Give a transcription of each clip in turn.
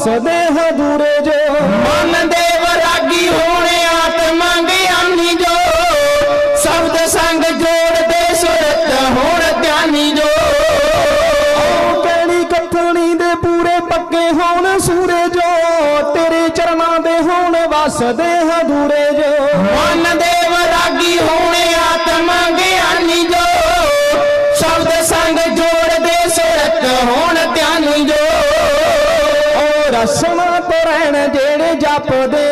ਵਸਦੇ ਹਾਂ ਦੂਰੇ ਜੋ। ਮਨ ਦੇ ਵਰਾਗੀ ਹੋਣੇ ਆਤਮਾ ਗਿਆਨੀ ਜੋ। ਸ਼ਬਦ ਸੰਗ ਜੋੜਦੇ ਸੁਰਤ ਹੋਣ ਧਿਆਨੀ ਜੋ। ਕਿਹੜੀ ਕਥਣੀ ਦੇ ਪੂਰੇ ਪੱਕੇ ਹੋਣ ਸੂਰੇ ਜੋ। ਤੇਰੇ ਚਰਨਾਂ ਦੇ ਹੋਣ ਵਸਦੇ ਹਾਂ ਦੂਰੇ ਜੋ। ਮਨ ਦੇ ਰਸਮਾਂ ਤੋਂ ਰਹਿਣ ਜਿਹੜੇ ਜਪਦੇ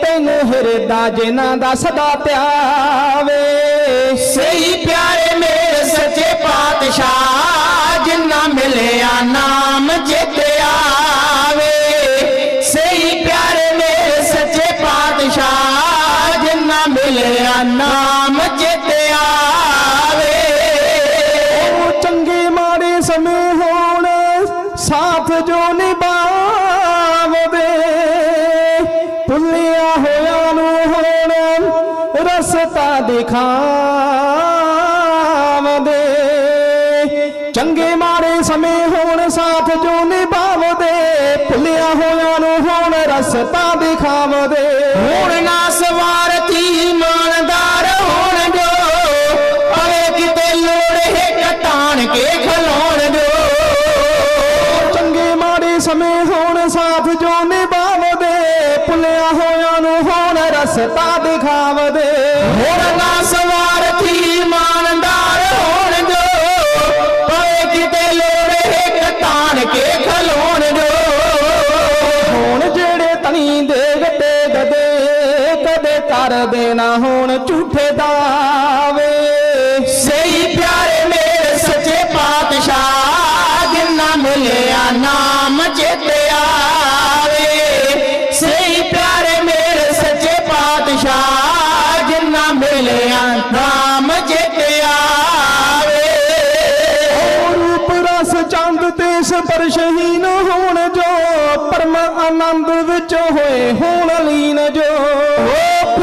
ਤੈਨੂੰ ਹਿਰਦਾ ਜਿਨ੍ਹਾਂ ਦਾ ਸਦਾ ਧਿਆਵੇ ਸਹੀ ਪਿਆਰੇ ਮੇਰੇ ਸੱਚੇ ਪਾਤਸ਼ਾਹ ਜਿੰਨਾ ਮਿਲਿਆ ਨਾਮ ਚਿਤ ਆਵੇ। ਸਹੀ ਪਿਆਰੇ ਮੇਰੇ ਸੱਚੇ ਪਾਤਸ਼ਾਹ ਜਿੰਨਾ ਮਿਲਿਆ ਨਾਮ ਚਿਤ ਆਵੇ। ਉਹ ਚੰਗੇ ਮਾੜੇ ਸਮੇਂ ਹੋਣ ਸਾਥ ਜੋ ਭੁੱਲਿਆ ਹੋਇਆਂ ਨੂੰ ਹੁਣ ਰਸਤਾ ਦਿਖਾਵਦੇ। ਚੰਗੇ ਮਾੜੇ ਸਮੇਂ ਹੋਣ ਸਾਥ ਜੋ ਨਿਭਾਵਦੇ। ਭੁੱਲਿਆ ਹੋਇਆਂ ਨੂੰ ਹੁਣ ਰਸਤਾ ਦਿਖਾਵਦੇ। ਹੁਣ ਨਾ ਸਵਾਰਥੀ ਇਮਾਨਦਾਰ ਹੋਣ ਜੋ ਪਵੇ ਕਿਤੇ ਲੋੜ ਹੈ ਕਟਾਣ ਕੇ ਖਲੋਣ ਜੋ ਚੰਗੇ ਮਾੜੇ ਸਮੇਂ ਹੋਣ ਸਾਥ ਜੋ ਭੁੱਲਿਆ ਹੋਇਆਂ ਨੂੰ ਹੁਣ ਰਸਤਾ ਦਿਖਾਵਦੇ। ਹੁਣ ਨਾ ਸਵਾਰਥੀ ਇਮਾਨਦਾਰ ਹੋਣ ਜੋ ਪਵੇ ਕਿਤੇ ਲੋੜ ਕਟਾਣ ਕੇ ਖਲੋਣ ਜੋ ਹੁਣ ਜਿਹੜੇ ਤਣੀ ਦੇ ਗੱਤੇ ਗਦੇ ਕਦੇ ਕਰਦੇ ਨਾ ਹੁਣ ਝੂਠੇ ਦਾਵੇ ਸਹੀ ਪਿਆਰੇ ਮੇਰੇ ਸੱਚੇ ਪਾਤਸ਼ਾਹ ਜਿੰਨਾ ਮਿਲਿਆ ਨਾਮ ਚਿਤ ਚੰਦ ਤੇ ਸਪਰਸ਼ਹੀਨ ਹੋਣ ਜੋ ਪਰਮ ਆਨੰਦ ਵਿੱਚ ਹੋਏ ਹੋਣ ਲੀਨ ਜੋ।